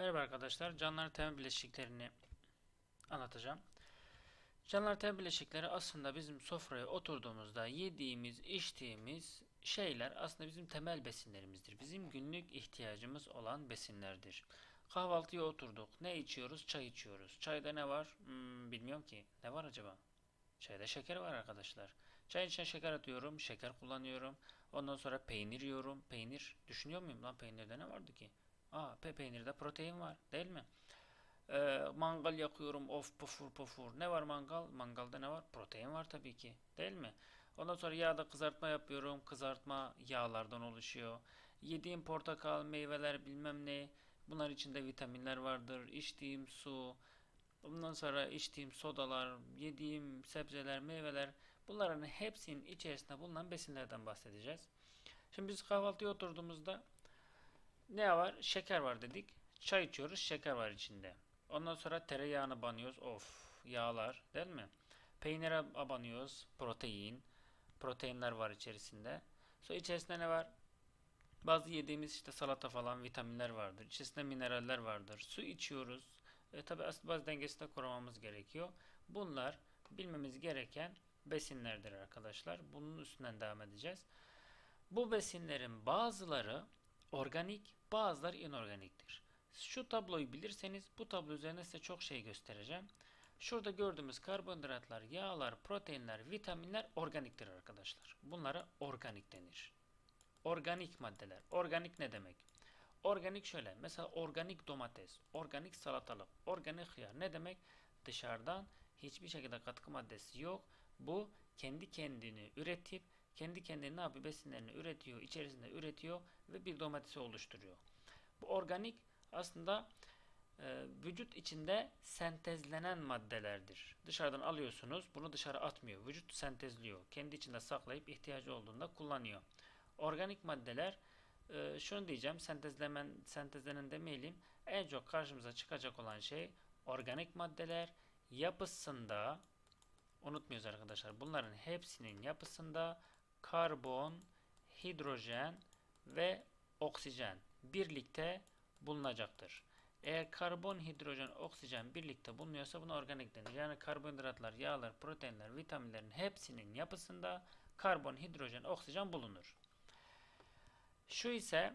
Merhaba arkadaşlar. Canlıların temel bileşiklerini anlatacağım. Canlıların temel bileşikleri aslında bizim sofraya oturduğumuzda yediğimiz, içtiğimiz şeyler aslında bizim temel besinlerimizdir. Bizim günlük ihtiyacımız olan besinlerdir. Kahvaltıya oturduk. Ne içiyoruz? Çay içiyoruz. Çayda ne var? Hmm, bilmiyorum ki. Ne var acaba? Çayda şeker var arkadaşlar. Çayın içine şeker atıyorum, şeker kullanıyorum. Ondan sonra peynir yiyorum. Peynir düşünüyor muyum lan peynirde ne vardı ki? Aa, pe peynirde protein var, değil mi? Ee, mangal yakıyorum, of pufur pufur. Ne var mangal? Mangalda ne var? Protein var tabii ki, değil mi? Ondan sonra yağda kızartma yapıyorum. Kızartma yağlardan oluşuyor. Yediğim portakal, meyveler bilmem ne. Bunlar içinde vitaminler vardır. İçtiğim su, Ondan sonra içtiğim sodalar, yediğim sebzeler, meyveler bunların hepsinin içerisinde bulunan besinlerden bahsedeceğiz. Şimdi biz kahvaltıya oturduğumuzda ne var? Şeker var dedik. Çay içiyoruz, şeker var içinde. Ondan sonra tereyağını banıyoruz. Of, yağlar, değil mi? Peynire abanıyoruz, protein. Proteinler var içerisinde. Sonra içerisinde ne var? Bazı yediğimiz işte salata falan vitaminler vardır. İçerisinde mineraller vardır. Su içiyoruz. E, tabi asit baz dengesini de korumamız gerekiyor. Bunlar bilmemiz gereken besinlerdir arkadaşlar. Bunun üstünden devam edeceğiz. Bu besinlerin bazıları organik, bazıları inorganiktir. Şu tabloyu bilirseniz bu tablo üzerinde size çok şey göstereceğim. Şurada gördüğümüz karbonhidratlar, yağlar, proteinler, vitaminler organiktir arkadaşlar. Bunlara organik denir. Organik maddeler. Organik ne demek? Organik şöyle. Mesela organik domates, organik salatalık, organik hıyar. Ne demek? Dışarıdan hiçbir şekilde katkı maddesi yok. Bu kendi kendini üretip kendi kendine ne yapıyor? Besinlerini üretiyor, içerisinde üretiyor ve bir domatesi oluşturuyor. Bu organik aslında e, vücut içinde sentezlenen maddelerdir. Dışarıdan alıyorsunuz, bunu dışarı atmıyor. Vücut sentezliyor. Kendi içinde saklayıp ihtiyacı olduğunda kullanıyor. Organik maddeler e, şunu diyeceğim, sentezlemen, sentezlenen demeyelim. En çok karşımıza çıkacak olan şey organik maddeler yapısında unutmuyoruz arkadaşlar. Bunların hepsinin yapısında karbon, hidrojen ve oksijen birlikte bulunacaktır. Eğer karbon, hidrojen, oksijen birlikte bulunuyorsa buna organik denir. Yani karbonhidratlar, yağlar, proteinler, vitaminlerin hepsinin yapısında karbon, hidrojen, oksijen bulunur. Şu ise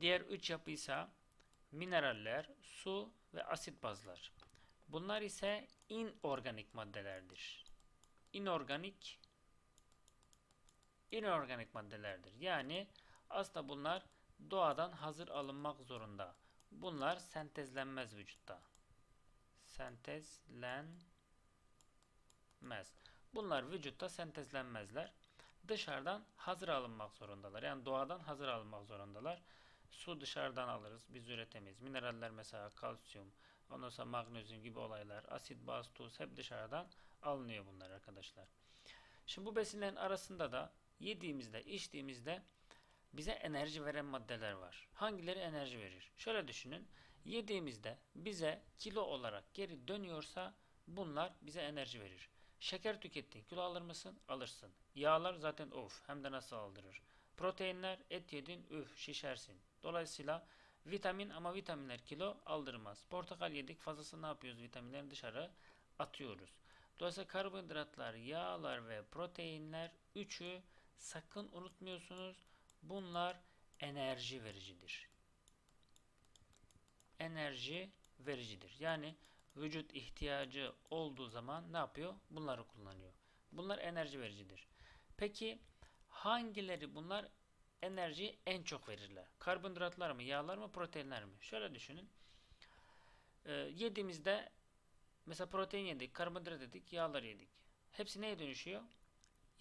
diğer üç yapı mineraller, su ve asit bazlar. Bunlar ise inorganik maddelerdir. İnorganik inorganik maddelerdir. Yani aslında bunlar doğadan hazır alınmak zorunda. Bunlar sentezlenmez vücutta. Sentezlenmez. Bunlar vücutta sentezlenmezler. Dışarıdan hazır alınmak zorundalar. Yani doğadan hazır alınmak zorundalar. Su dışarıdan alırız. Biz üretemeyiz. Mineraller mesela kalsiyum, ondan sonra magnezyum gibi olaylar, asit, baz, tuz hep dışarıdan alınıyor bunlar arkadaşlar. Şimdi bu besinlerin arasında da yediğimizde, içtiğimizde bize enerji veren maddeler var. Hangileri enerji verir? Şöyle düşünün. Yediğimizde bize kilo olarak geri dönüyorsa bunlar bize enerji verir. Şeker tükettin, kilo alır mısın? Alırsın. Yağlar zaten of, hem de nasıl aldırır. Proteinler, et yedin, üf, şişersin. Dolayısıyla vitamin ama vitaminler kilo aldırmaz. Portakal yedik, fazlası ne yapıyoruz? Vitaminleri dışarı atıyoruz. Dolayısıyla karbonhidratlar, yağlar ve proteinler üçü sakın unutmuyorsunuz. Bunlar enerji vericidir. Enerji vericidir. Yani vücut ihtiyacı olduğu zaman ne yapıyor? Bunları kullanıyor. Bunlar enerji vericidir. Peki hangileri bunlar enerjiyi en çok verirler? Karbonhidratlar mı, yağlar mı, proteinler mi? Şöyle düşünün. Ee, yediğimizde mesela protein yedik, karbonhidrat yedik, yağlar yedik. Hepsi neye dönüşüyor?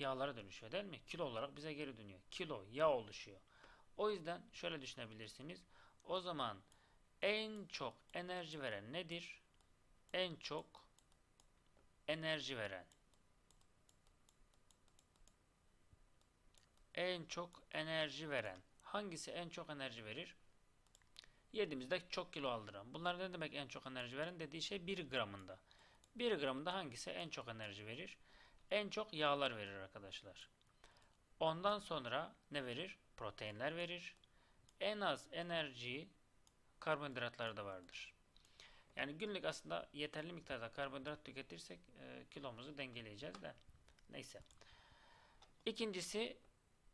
Yağlara dönüşüyor değil mi? Kilo olarak bize geri dönüyor. Kilo, yağ oluşuyor. O yüzden şöyle düşünebilirsiniz. O zaman en çok enerji veren nedir? En çok enerji veren en çok enerji veren. Hangisi en çok enerji verir? Yediğimizde çok kilo aldıran. Bunlar ne demek en çok enerji veren? Dediği şey 1 gramında. 1 gramında hangisi en çok enerji verir? En çok yağlar verir arkadaşlar. Ondan sonra ne verir? Proteinler verir. En az enerjiyi karbonhidratları da vardır. Yani günlük aslında yeterli miktarda karbonhidrat tüketirsek e, kilomuzu dengeleyeceğiz de. Neyse. İkincisi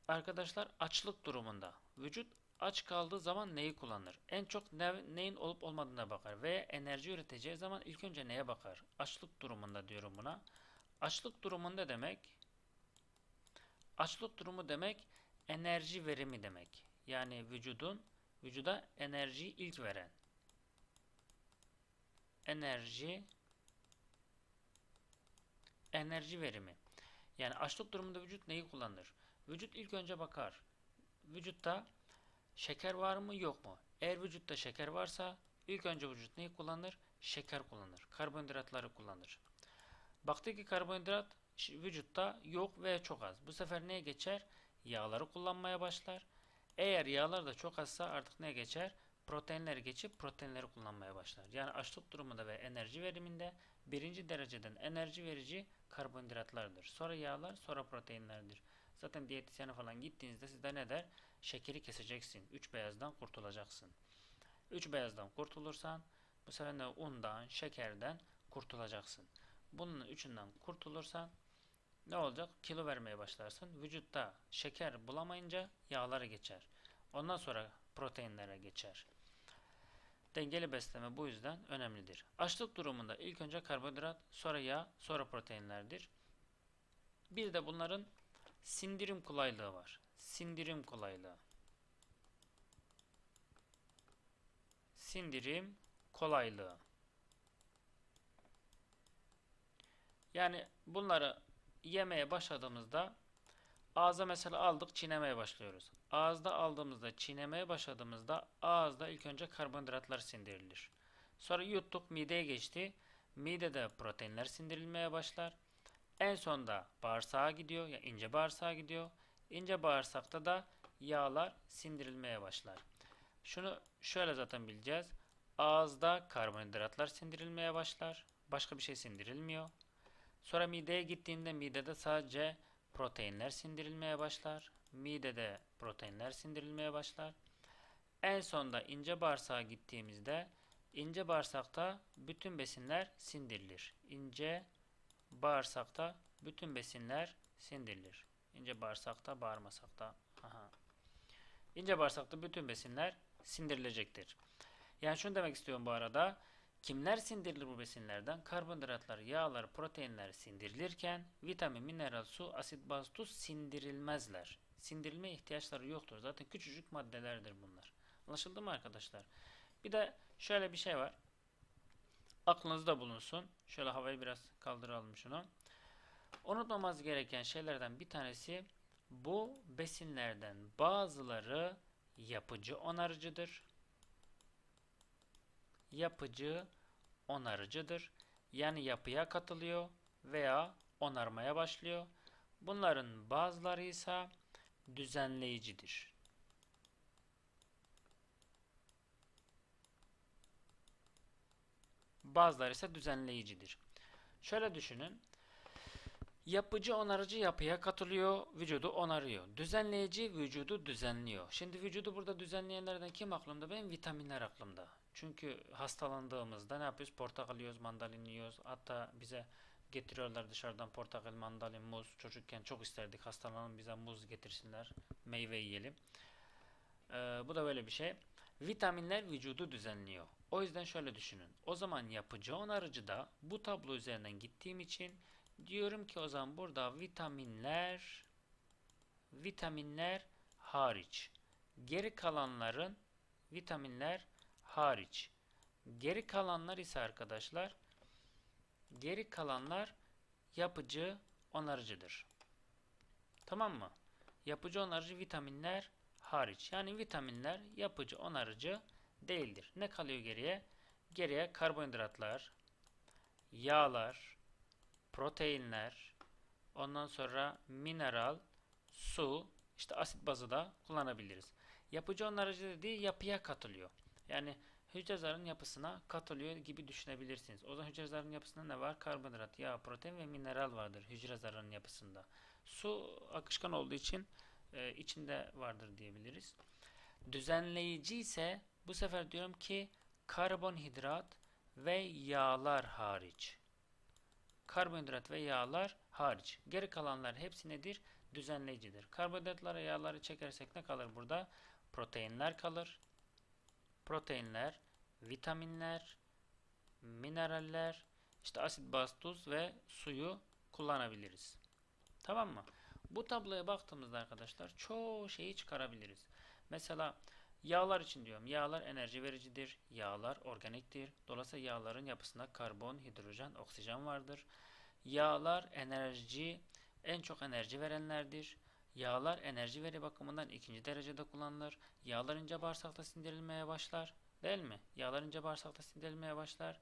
arkadaşlar açlık durumunda. Vücut aç kaldığı zaman neyi kullanır? En çok ne, neyin olup olmadığına bakar ve enerji üreteceği zaman ilk önce neye bakar? Açlık durumunda diyorum buna. Açlık durumunda demek açlık durumu demek enerji verimi demek. Yani vücudun vücuda enerjiyi ilk veren. Enerji enerji verimi. Yani açlık durumunda vücut neyi kullanır? Vücut ilk önce bakar. Vücutta şeker var mı yok mu? Eğer vücutta şeker varsa ilk önce vücut neyi kullanır? Şeker kullanır. Karbonhidratları kullanır. Baktı ki karbonhidrat vücutta yok veya çok az. Bu sefer neye geçer? Yağları kullanmaya başlar. Eğer yağlar da çok azsa artık ne geçer? Proteinleri geçip proteinleri kullanmaya başlar. Yani açlık durumunda ve enerji veriminde birinci dereceden enerji verici karbonhidratlardır. Sonra yağlar, sonra proteinlerdir. Zaten diyetisyene falan gittiğinizde sizde ne der? Şekeri keseceksin. Üç beyazdan kurtulacaksın. Üç beyazdan kurtulursan bu sefer de undan, şekerden kurtulacaksın. Bunun üçünden kurtulursan ne olacak? Kilo vermeye başlarsın. Vücutta şeker bulamayınca yağlara geçer. Ondan sonra proteinlere geçer. Dengeli besleme bu yüzden önemlidir. Açlık durumunda ilk önce karbonhidrat, sonra yağ, sonra proteinlerdir. Bir de bunların sindirim kolaylığı var. Sindirim kolaylığı. Sindirim kolaylığı. Yani bunları yemeye başladığımızda ağza mesela aldık çiğnemeye başlıyoruz. Ağızda aldığımızda çiğnemeye başladığımızda ağızda ilk önce karbonhidratlar sindirilir. Sonra yuttuk mideye geçti. Midede proteinler sindirilmeye başlar. En sonda bağırsağa gidiyor ya ince bağırsağa gidiyor. İnce bağırsakta da yağlar sindirilmeye başlar. Şunu şöyle zaten bileceğiz. Ağızda karbonhidratlar sindirilmeye başlar. Başka bir şey sindirilmiyor. Sonra mideye gittiğinde midede sadece proteinler sindirilmeye başlar. Midede proteinler sindirilmeye başlar. En sonda ince bağırsağa gittiğimizde ince bağırsakta bütün besinler sindirilir. İnce bağırsakta bütün besinler sindirilir. İnce bağırsakta, bağırmasakta. Aha. İnce bağırsakta bütün besinler sindirilecektir. Yani şunu demek istiyorum bu arada. Kimler sindirilir bu besinlerden? Karbonhidratlar, yağlar, proteinler sindirilirken vitamin, mineral, su, asit, baz, tuz sindirilmezler. Sindirilme ihtiyaçları yoktur. Zaten küçücük maddelerdir bunlar. Anlaşıldı mı arkadaşlar? Bir de şöyle bir şey var. Aklınızda bulunsun. Şöyle havayı biraz kaldıralım şunu. Unutmamaz gereken şeylerden bir tanesi bu besinlerden bazıları yapıcı onarıcıdır. Yapıcı onarıcıdır. Yani yapıya katılıyor veya onarmaya başlıyor. Bunların bazıları ise düzenleyicidir. Bazıları ise düzenleyicidir. Şöyle düşünün. Yapıcı onarıcı yapıya katılıyor, vücudu onarıyor. Düzenleyici vücudu düzenliyor. Şimdi vücudu burada düzenleyenlerden kim aklımda? Benim vitaminler aklımda. Çünkü hastalandığımızda ne yapıyoruz? Portakal yiyoruz, mandalin yiyoruz. Hatta bize getiriyorlar dışarıdan portakal, mandalin, muz. Çocukken çok isterdik hastalanın bize muz getirsinler, meyve yiyelim. Ee, bu da böyle bir şey. Vitaminler vücudu düzenliyor. O yüzden şöyle düşünün. O zaman yapıcı onarıcı da bu tablo üzerinden gittiğim için diyorum ki o zaman burada vitaminler vitaminler hariç. Geri kalanların vitaminler hariç. Geri kalanlar ise arkadaşlar geri kalanlar yapıcı onarıcıdır. Tamam mı? Yapıcı onarıcı vitaminler hariç. Yani vitaminler yapıcı onarıcı değildir. Ne kalıyor geriye? Geriye karbonhidratlar, yağlar, proteinler, ondan sonra mineral, su, işte asit bazı da kullanabiliriz. Yapıcı onarıcı dediği yapıya katılıyor. Yani hücre zarının yapısına katılıyor gibi düşünebilirsiniz. O zaman hücre zarının yapısında ne var? Karbonhidrat, yağ, protein ve mineral vardır hücre zarının yapısında. Su akışkan olduğu için e, içinde vardır diyebiliriz. Düzenleyici ise Bu sefer diyorum ki karbonhidrat ve yağlar hariç. Karbonhidrat ve yağlar hariç. Geri kalanlar hepsi nedir? Düzenleyicidir. Karbonhidratlara yağları çekersek ne kalır burada? Proteinler kalır. Proteinler, vitaminler, mineraller, işte asit, baz, tuz ve suyu kullanabiliriz. Tamam mı? Bu tabloya baktığımızda arkadaşlar çoğu şeyi çıkarabiliriz. Mesela yağlar için diyorum. Yağlar enerji vericidir. Yağlar organiktir. Dolayısıyla yağların yapısında karbon, hidrojen, oksijen vardır. Yağlar enerji en çok enerji verenlerdir. Yağlar enerji veri bakımından ikinci derecede kullanılır. Yağlar ince bağırsakta sindirilmeye başlar. Değil mi? Yağlar ince bağırsakta sindirilmeye başlar.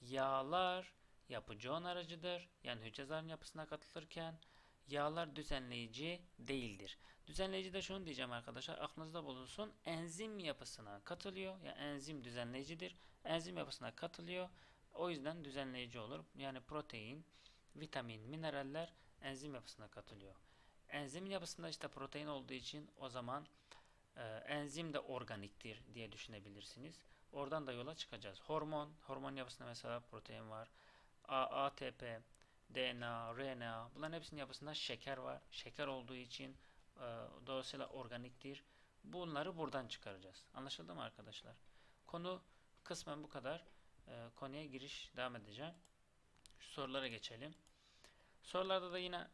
Yağlar yapıcı onarıcıdır. Yani hücre zarının yapısına katılırken yağlar düzenleyici değildir. Düzenleyici de şunu diyeceğim arkadaşlar. Aklınızda bulunsun. Enzim yapısına katılıyor. Yani enzim düzenleyicidir. Enzim yapısına katılıyor. O yüzden düzenleyici olur. Yani protein, vitamin, mineraller enzim yapısına katılıyor. Enzim yapısında işte protein olduğu için o zaman e, enzim de organiktir diye düşünebilirsiniz. Oradan da yola çıkacağız. Hormon, hormon yapısında mesela protein var. A, ATP, DNA, RNA bunların hepsinin yapısında şeker var. Şeker olduğu için e, dolayısıyla organiktir. Bunları buradan çıkaracağız. Anlaşıldı mı arkadaşlar? Konu kısmen bu kadar. E, konuya giriş devam edeceğim. Şu sorulara geçelim. Sorularda da yine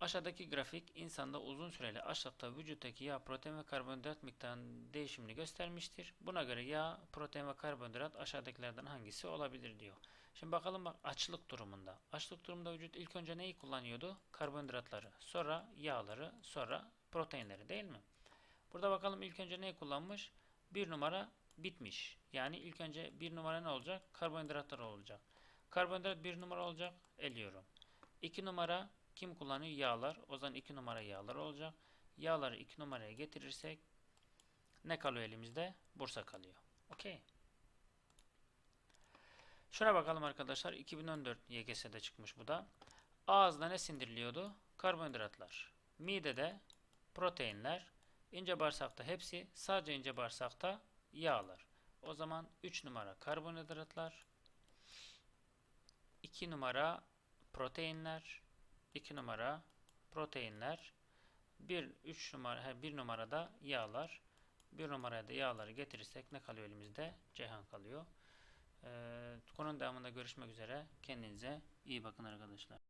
aşağıdaki grafik insanda uzun süreli açlıkta vücuttaki yağ, protein ve karbonhidrat miktarının değişimini göstermiştir. Buna göre yağ, protein ve karbonhidrat aşağıdakilerden hangisi olabilir diyor. Şimdi bakalım bak açlık durumunda. Açlık durumunda vücut ilk önce neyi kullanıyordu? Karbonhidratları, sonra yağları, sonra proteinleri değil mi? Burada bakalım ilk önce neyi kullanmış? Bir numara bitmiş. Yani ilk önce bir numara ne olacak? Karbonhidratlar olacak. Karbonhidrat bir numara olacak. Eliyorum. 2 numara kim kullanıyor? Yağlar. O zaman 2 numara yağlar olacak. Yağları 2 numaraya getirirsek ne kalıyor elimizde? Bursa kalıyor. Okey. Şuna bakalım arkadaşlar. 2014 YGS'de çıkmış bu da. Ağızda ne sindiriliyordu? Karbonhidratlar. Midede proteinler. ince bağırsakta hepsi. Sadece ince bağırsakta yağlar. O zaman 3 numara karbonhidratlar. 2 numara proteinler. 2 numara proteinler. 1 3 numara 1 numarada yağlar. 1 numaraya da yağları getirirsek ne kalıyor elimizde? Ceyhan kalıyor. Ee, konunun devamında görüşmek üzere. Kendinize iyi bakın arkadaşlar.